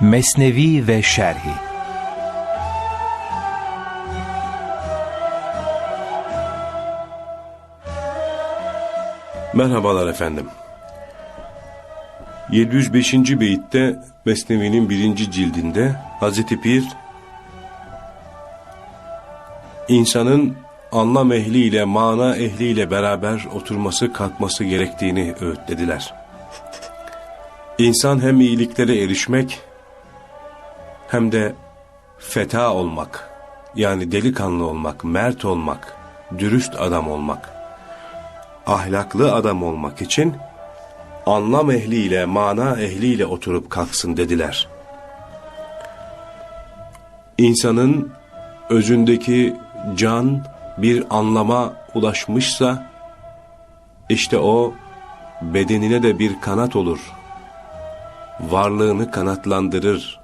Mesnevi ve Şerhi Merhabalar efendim. 705. beyitte Mesnevi'nin birinci cildinde Hazreti Pir insanın anlam ehliyle, mana ehliyle beraber oturması, kalkması gerektiğini öğütlediler. İnsan hem iyiliklere erişmek hem de feta olmak, yani delikanlı olmak, mert olmak, dürüst adam olmak, ahlaklı adam olmak için anlam ehliyle, mana ehliyle oturup kalksın dediler. İnsanın özündeki can bir anlama ulaşmışsa, işte o bedenine de bir kanat olur. Varlığını kanatlandırır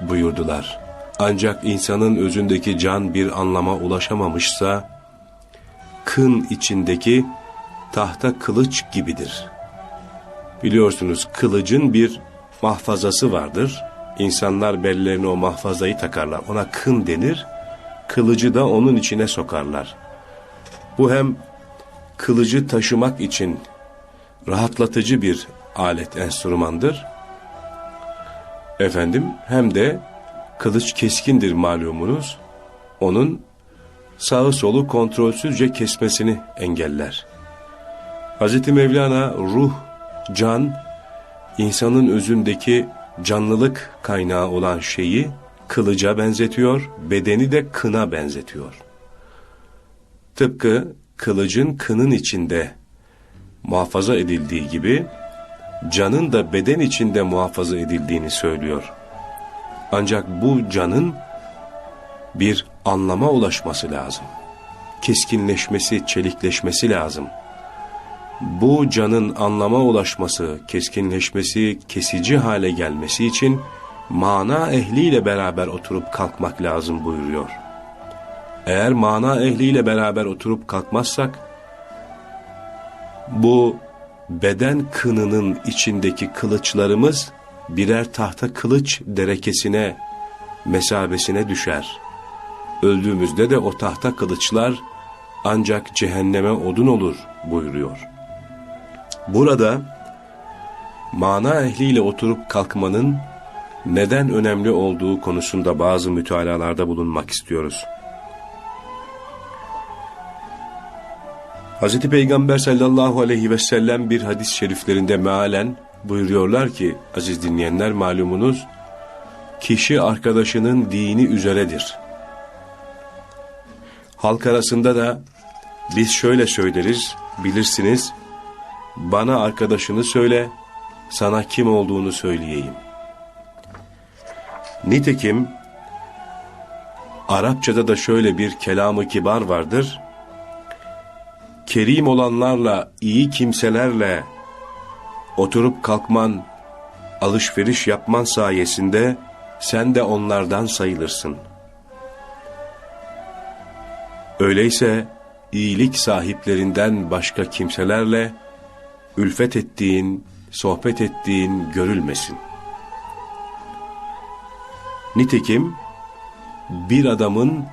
buyurdular. Ancak insanın özündeki can bir anlama ulaşamamışsa, kın içindeki tahta kılıç gibidir. Biliyorsunuz kılıcın bir mahfazası vardır. İnsanlar bellerine o mahfazayı takarlar. Ona kın denir. Kılıcı da onun içine sokarlar. Bu hem kılıcı taşımak için rahatlatıcı bir alet, enstrümandır. Efendim hem de kılıç keskindir malumunuz. Onun sağı solu kontrolsüzce kesmesini engeller. Hz. Mevlana ruh, can, insanın özündeki canlılık kaynağı olan şeyi kılıca benzetiyor, bedeni de kına benzetiyor. Tıpkı kılıcın kının içinde muhafaza edildiği gibi, canın da beden içinde muhafaza edildiğini söylüyor. Ancak bu canın bir anlama ulaşması lazım. Keskinleşmesi, çelikleşmesi lazım. Bu canın anlama ulaşması, keskinleşmesi, kesici hale gelmesi için mana ehliyle beraber oturup kalkmak lazım buyuruyor. Eğer mana ehliyle beraber oturup kalkmazsak, bu beden kınının içindeki kılıçlarımız birer tahta kılıç derekesine, mesabesine düşer. Öldüğümüzde de o tahta kılıçlar ancak cehenneme odun olur buyuruyor. Burada mana ehliyle oturup kalkmanın neden önemli olduğu konusunda bazı mütalalarda bulunmak istiyoruz. Hz. Peygamber sallallahu aleyhi ve sellem bir hadis-i şeriflerinde mealen buyuruyorlar ki aziz dinleyenler malumunuz kişi arkadaşının dini üzeredir. Halk arasında da biz şöyle söyleriz bilirsiniz bana arkadaşını söyle sana kim olduğunu söyleyeyim. Nitekim Arapçada da şöyle bir kelamı kibar vardır. Kerim olanlarla, iyi kimselerle oturup kalkman, alışveriş yapman sayesinde sen de onlardan sayılırsın. Öyleyse iyilik sahiplerinden başka kimselerle ülfet ettiğin, sohbet ettiğin görülmesin. Nitekim bir adamın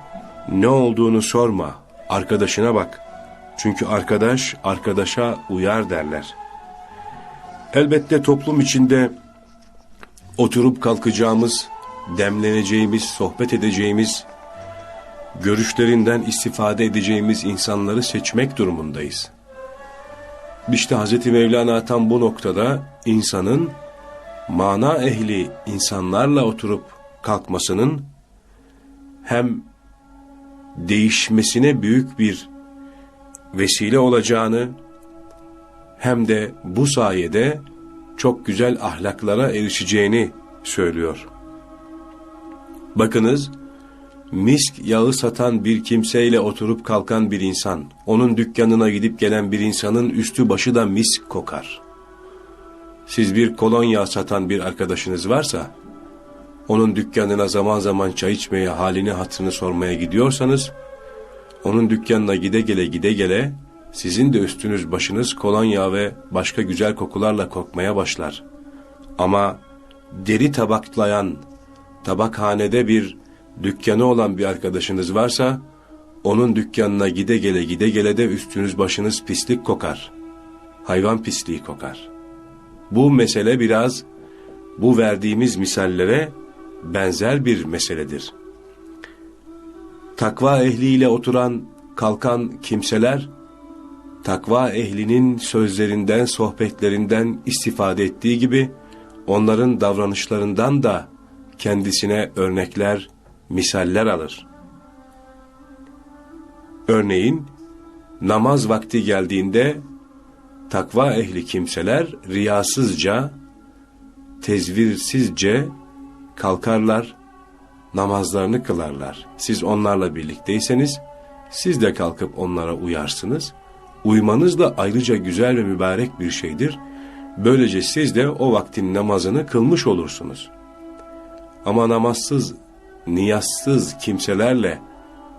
ne olduğunu sorma, arkadaşına bak. Çünkü arkadaş arkadaşa uyar derler. Elbette toplum içinde oturup kalkacağımız, demleneceğimiz, sohbet edeceğimiz, görüşlerinden istifade edeceğimiz insanları seçmek durumundayız. İşte Hz. Mevlana tam bu noktada insanın mana ehli insanlarla oturup kalkmasının hem değişmesine büyük bir vesile olacağını hem de bu sayede çok güzel ahlaklara erişeceğini söylüyor. Bakınız, misk yağı satan bir kimseyle oturup kalkan bir insan, onun dükkanına gidip gelen bir insanın üstü başı da misk kokar. Siz bir kolonya satan bir arkadaşınız varsa, onun dükkanına zaman zaman çay içmeye, halini hatırını sormaya gidiyorsanız, onun dükkanına gide gele gide gele, sizin de üstünüz başınız kolonya ve başka güzel kokularla kokmaya başlar. Ama deri tabaklayan, tabakhanede bir dükkanı olan bir arkadaşınız varsa, onun dükkanına gide gele gide gele de üstünüz başınız pislik kokar. Hayvan pisliği kokar. Bu mesele biraz bu verdiğimiz misallere benzer bir meseledir. Takva ehliyle oturan, kalkan kimseler, takva ehlinin sözlerinden, sohbetlerinden istifade ettiği gibi, onların davranışlarından da kendisine örnekler, misaller alır. Örneğin, namaz vakti geldiğinde, takva ehli kimseler riyasızca, tezvirsizce kalkarlar, namazlarını kılarlar. Siz onlarla birlikteyseniz, siz de kalkıp onlara uyarsınız. Uymanız da ayrıca güzel ve mübarek bir şeydir. Böylece siz de o vaktin namazını kılmış olursunuz. Ama namazsız, niyazsız kimselerle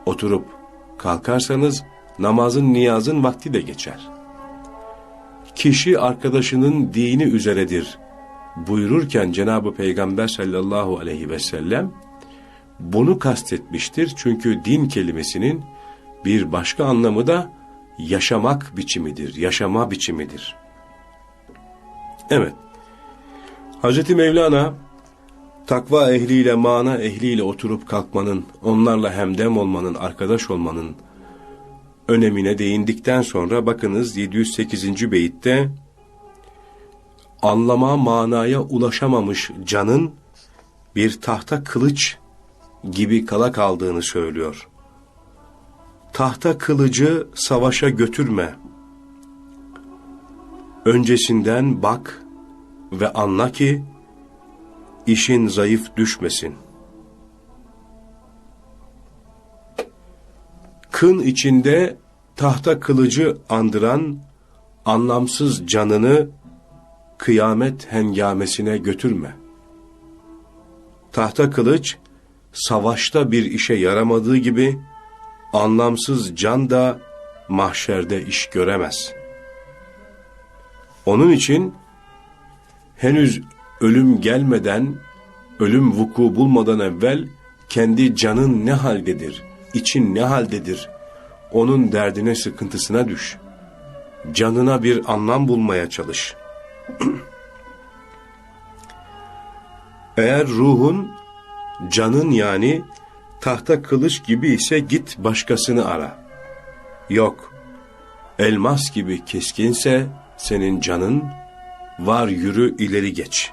oturup kalkarsanız, namazın niyazın vakti de geçer. Kişi arkadaşının dini üzeredir buyururken Cenab-ı Peygamber sallallahu aleyhi ve sellem bunu kastetmiştir. Çünkü din kelimesinin bir başka anlamı da yaşamak biçimidir, yaşama biçimidir. Evet, Hz. Mevlana takva ehliyle, mana ehliyle oturup kalkmanın, onlarla hemdem olmanın, arkadaş olmanın önemine değindikten sonra bakınız 708. beyitte anlama manaya ulaşamamış canın bir tahta kılıç gibi kala kaldığını söylüyor. Tahta kılıcı savaşa götürme. Öncesinden bak ve anla ki işin zayıf düşmesin. Kın içinde tahta kılıcı andıran anlamsız canını kıyamet hengamesine götürme. Tahta kılıç, savaşta bir işe yaramadığı gibi, anlamsız can da mahşerde iş göremez. Onun için, henüz ölüm gelmeden, ölüm vuku bulmadan evvel, kendi canın ne haldedir, için ne haldedir, onun derdine sıkıntısına düş. Canına bir anlam bulmaya çalış.'' Eğer ruhun, canın yani tahta kılıç gibi ise git başkasını ara. Yok, elmas gibi keskinse senin canın, var yürü ileri geç.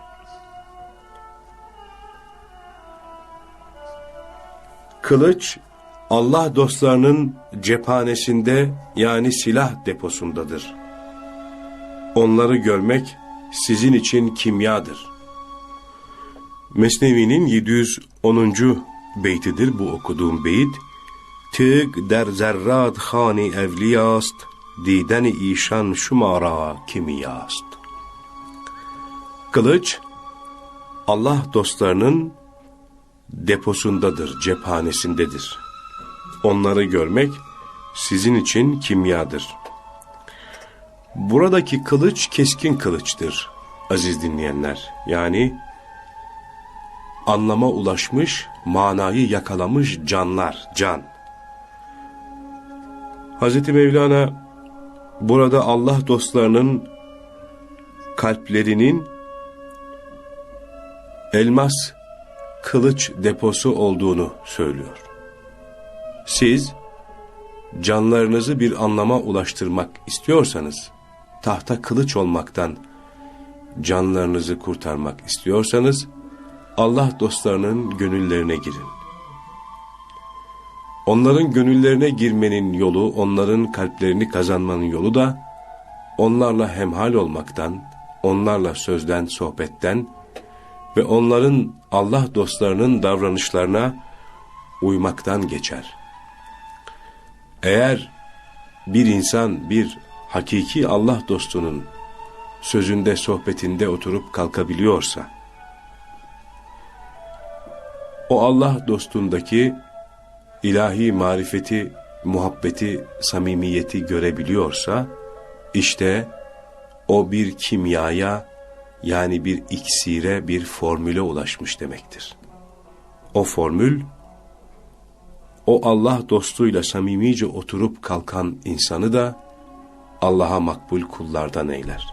Kılıç, Allah dostlarının cephanesinde yani silah deposundadır. Onları görmek sizin için kimyadır. Mesnevi'nin 710. beytidir bu okuduğum beyit. Tık der zerrat hani evliyast, dideni işan şumara kimiyast. Kılıç, Allah dostlarının deposundadır, cephanesindedir. Onları görmek sizin için kimyadır. Buradaki kılıç keskin kılıçtır aziz dinleyenler. Yani anlama ulaşmış, manayı yakalamış canlar, can. Hz. Mevlana burada Allah dostlarının kalplerinin elmas kılıç deposu olduğunu söylüyor. Siz canlarınızı bir anlama ulaştırmak istiyorsanız, tahta kılıç olmaktan canlarınızı kurtarmak istiyorsanız, Allah dostlarının gönüllerine girin. Onların gönüllerine girmenin yolu, onların kalplerini kazanmanın yolu da, onlarla hemhal olmaktan, onlarla sözden, sohbetten ve onların Allah dostlarının davranışlarına uymaktan geçer. Eğer bir insan bir hakiki Allah dostunun sözünde, sohbetinde oturup kalkabiliyorsa, o Allah dostundaki ilahi marifeti, muhabbeti, samimiyeti görebiliyorsa, işte o bir kimyaya, yani bir iksire, bir formüle ulaşmış demektir. O formül, o Allah dostuyla samimice oturup kalkan insanı da Allah'a makbul kullardan eyler.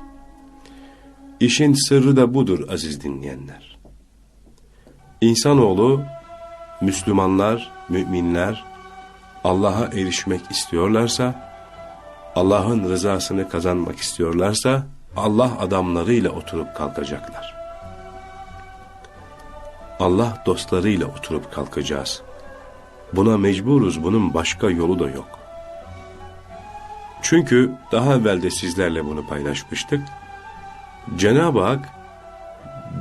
İşin sırrı da budur aziz dinleyenler. İnsanoğlu, Müslümanlar, müminler Allah'a erişmek istiyorlarsa, Allah'ın rızasını kazanmak istiyorlarsa, Allah adamlarıyla oturup kalkacaklar. Allah dostlarıyla oturup kalkacağız. Buna mecburuz, bunun başka yolu da yok. Çünkü daha evvel de sizlerle bunu paylaşmıştık. Cenab-ı Hak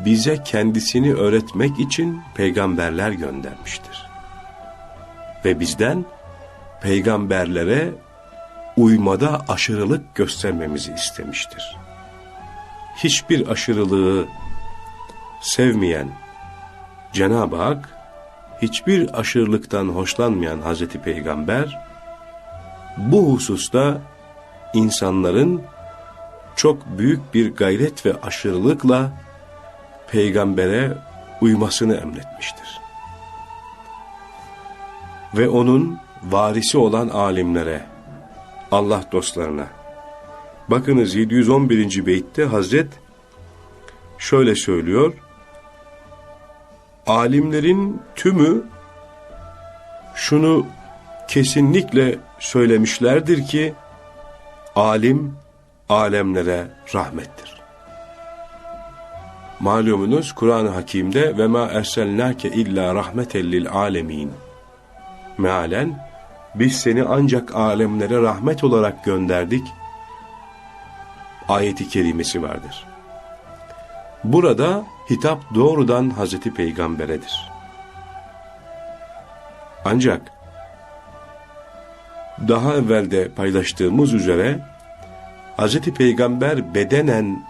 bize kendisini öğretmek için peygamberler göndermiştir. Ve bizden peygamberlere uymada aşırılık göstermemizi istemiştir. Hiçbir aşırılığı sevmeyen Cenab-ı Hak, hiçbir aşırılıktan hoşlanmayan Hazreti Peygamber, bu hususta insanların çok büyük bir gayret ve aşırılıkla peygambere uymasını emretmiştir. Ve onun varisi olan alimlere, Allah dostlarına. Bakınız 711. beytte Hazret şöyle söylüyor. Alimlerin tümü şunu kesinlikle söylemişlerdir ki alim alemlere rahmettir. Malumunuz Kur'an-ı Hakîm'de ve ma erselnake illa rahmeten lil alemin. Mealen biz seni ancak alemlere rahmet olarak gönderdik. Ayeti kerimesi vardır. Burada hitap doğrudan Hazreti Peygamber'edir. Ancak daha evvel de paylaştığımız üzere Hazreti Peygamber bedenen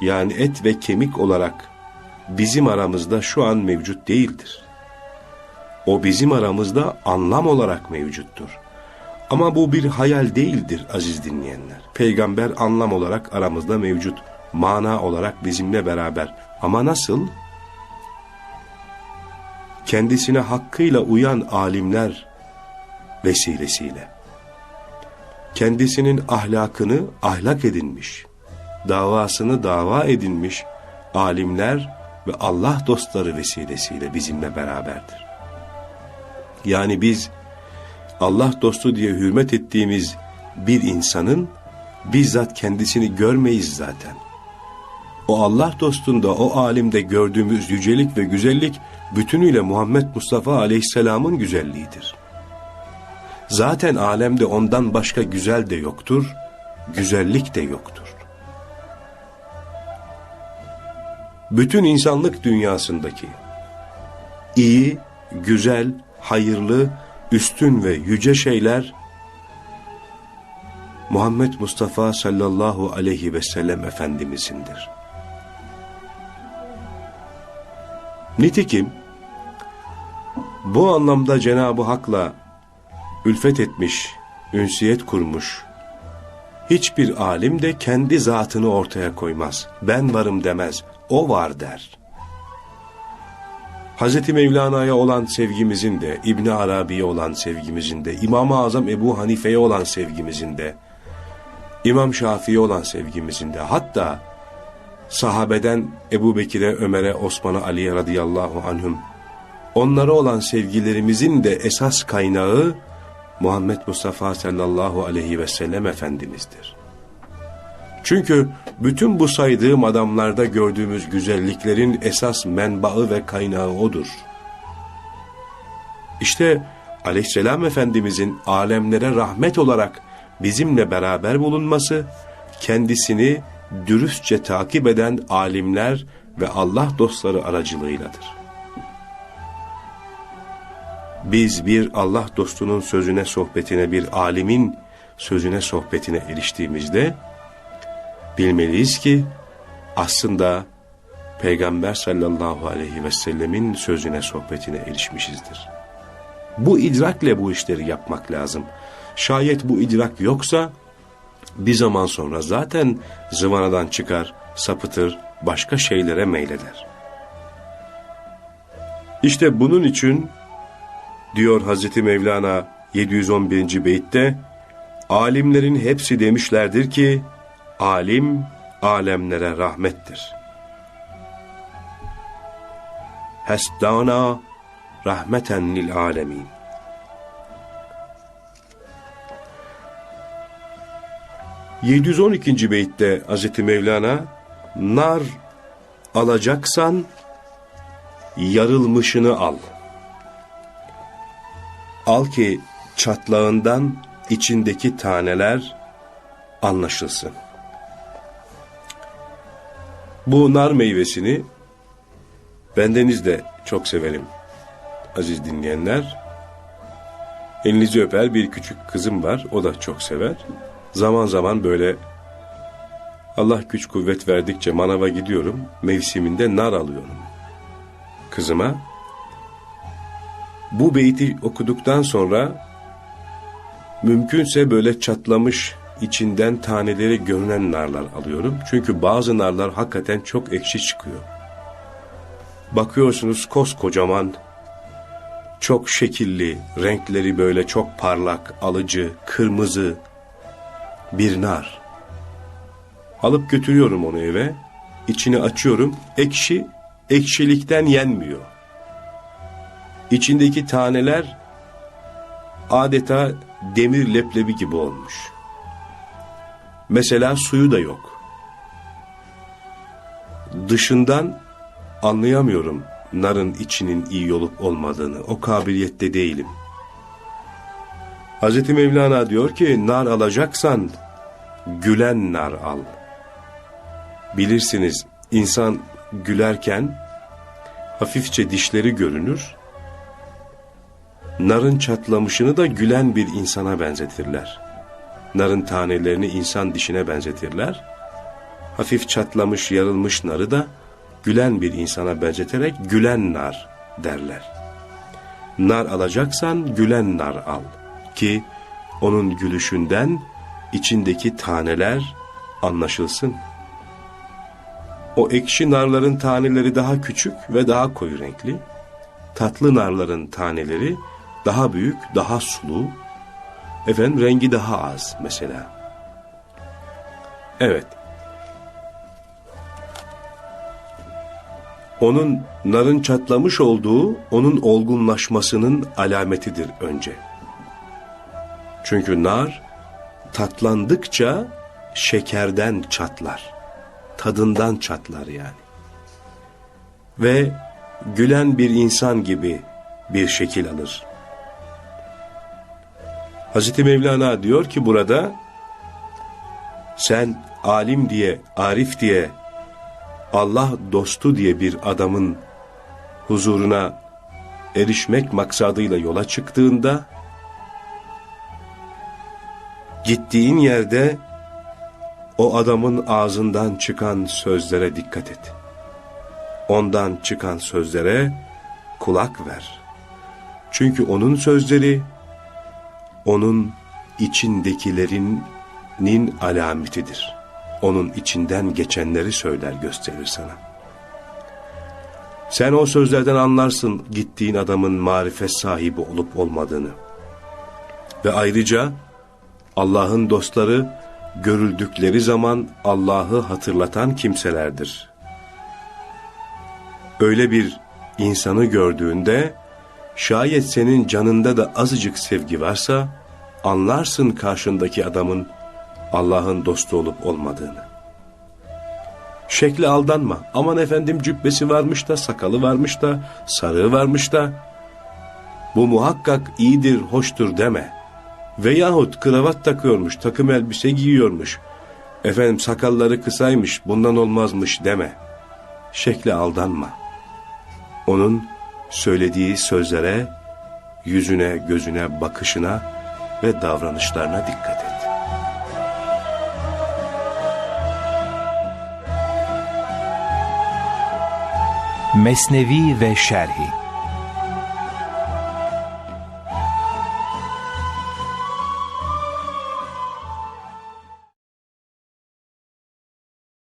yani et ve kemik olarak bizim aramızda şu an mevcut değildir. O bizim aramızda anlam olarak mevcuttur. Ama bu bir hayal değildir aziz dinleyenler. Peygamber anlam olarak aramızda mevcut, mana olarak bizimle beraber. Ama nasıl? Kendisine hakkıyla uyan alimler vesilesiyle. Kendisinin ahlakını ahlak edinmiş, davasını dava edinmiş alimler ve Allah dostları vesilesiyle bizimle beraberdir. Yani biz Allah dostu diye hürmet ettiğimiz bir insanın bizzat kendisini görmeyiz zaten. O Allah dostunda, o alimde gördüğümüz yücelik ve güzellik bütünüyle Muhammed Mustafa Aleyhisselam'ın güzelliğidir. Zaten alemde ondan başka güzel de yoktur, güzellik de yoktur. Bütün insanlık dünyasındaki iyi, güzel, hayırlı, üstün ve yüce şeyler Muhammed Mustafa sallallahu aleyhi ve sellem Efendimizindir. Nitekim bu anlamda Cenab-ı Hak'la ülfet etmiş, ünsiyet kurmuş, hiçbir alim de kendi zatını ortaya koymaz. Ben varım demez, o var der. Hz. Mevlana'ya olan sevgimizin de, İbn Arabi'ye olan sevgimizin de, İmam-ı Azam Ebu Hanife'ye olan sevgimizin de, İmam Şafii'ye olan sevgimizin de, hatta sahabeden Ebu Bekir'e, Ömer'e, Osman'a, Ali'ye radıyallahu anhüm, onlara olan sevgilerimizin de esas kaynağı Muhammed Mustafa sallallahu aleyhi ve sellem Efendimiz'dir. Çünkü bütün bu saydığım adamlarda gördüğümüz güzelliklerin esas menbaı ve kaynağı odur. İşte aleyhisselam efendimizin alemlere rahmet olarak bizimle beraber bulunması, kendisini dürüstçe takip eden alimler ve Allah dostları aracılığıyladır. Biz bir Allah dostunun sözüne sohbetine, bir alimin sözüne sohbetine eriştiğimizde, bilmeliyiz ki aslında Peygamber sallallahu aleyhi ve sellemin sözüne sohbetine erişmişizdir. Bu idrakle bu işleri yapmak lazım. Şayet bu idrak yoksa bir zaman sonra zaten zıvanadan çıkar, sapıtır, başka şeylere meyleder. İşte bunun için diyor Hazreti Mevlana 711. beytte alimlerin hepsi demişlerdir ki alim alemlere rahmettir. Hesdana rahmeten lil alemin. ...712. beytte Hazreti Mevlana... ...nar alacaksan... ...yarılmışını al. Al ki çatlağından içindeki taneler anlaşılsın. Bu nar meyvesini bendeniz de çok severim aziz dinleyenler. Elinizi öper bir küçük kızım var o da çok sever. Zaman zaman böyle Allah güç kuvvet verdikçe manava gidiyorum mevsiminde nar alıyorum kızıma. Bu beyti okuduktan sonra mümkünse böyle çatlamış içinden taneleri görünen narlar alıyorum. Çünkü bazı narlar hakikaten çok ekşi çıkıyor. Bakıyorsunuz koskocaman, çok şekilli, renkleri böyle çok parlak, alıcı, kırmızı bir nar. Alıp götürüyorum onu eve, içini açıyorum, ekşi, ekşilikten yenmiyor. İçindeki taneler adeta demir leblebi gibi olmuş. Mesela suyu da yok. Dışından anlayamıyorum narın içinin iyi olup olmadığını. O kabiliyette değilim. Hz. Mevlana diyor ki nar alacaksan gülen nar al. Bilirsiniz insan gülerken hafifçe dişleri görünür. Narın çatlamışını da gülen bir insana benzetirler. Narın tanelerini insan dişine benzetirler. Hafif çatlamış, yarılmış narı da gülen bir insana benzeterek gülen nar derler. Nar alacaksan gülen nar al ki onun gülüşünden içindeki taneler anlaşılsın. O ekşi narların taneleri daha küçük ve daha koyu renkli. Tatlı narların taneleri daha büyük, daha sulu. Efendim rengi daha az mesela. Evet. Onun narın çatlamış olduğu onun olgunlaşmasının alametidir önce. Çünkü nar tatlandıkça şekerden çatlar. Tadından çatlar yani. Ve gülen bir insan gibi bir şekil alır. Hazreti Mevlana diyor ki burada sen alim diye, arif diye, Allah dostu diye bir adamın huzuruna erişmek maksadıyla yola çıktığında gittiğin yerde o adamın ağzından çıkan sözlere dikkat et. Ondan çıkan sözlere kulak ver. Çünkü onun sözleri onun içindekilerinin alametidir. Onun içinden geçenleri söyler gösterir sana. Sen o sözlerden anlarsın gittiğin adamın marifet sahibi olup olmadığını. Ve ayrıca Allah'ın dostları görüldükleri zaman Allah'ı hatırlatan kimselerdir. Öyle bir insanı gördüğünde Şayet senin canında da azıcık sevgi varsa anlarsın karşındaki adamın Allah'ın dostu olup olmadığını. Şekli aldanma. Aman efendim cübbesi varmış da, sakalı varmış da, sarığı varmış da. Bu muhakkak iyidir, hoştur deme. Veyahut kravat takıyormuş, takım elbise giyiyormuş. Efendim sakalları kısaymış, bundan olmazmış deme. Şekle aldanma. Onun söylediği sözlere, yüzüne, gözüne, bakışına ve davranışlarına dikkat et. Mesnevi ve Şerhi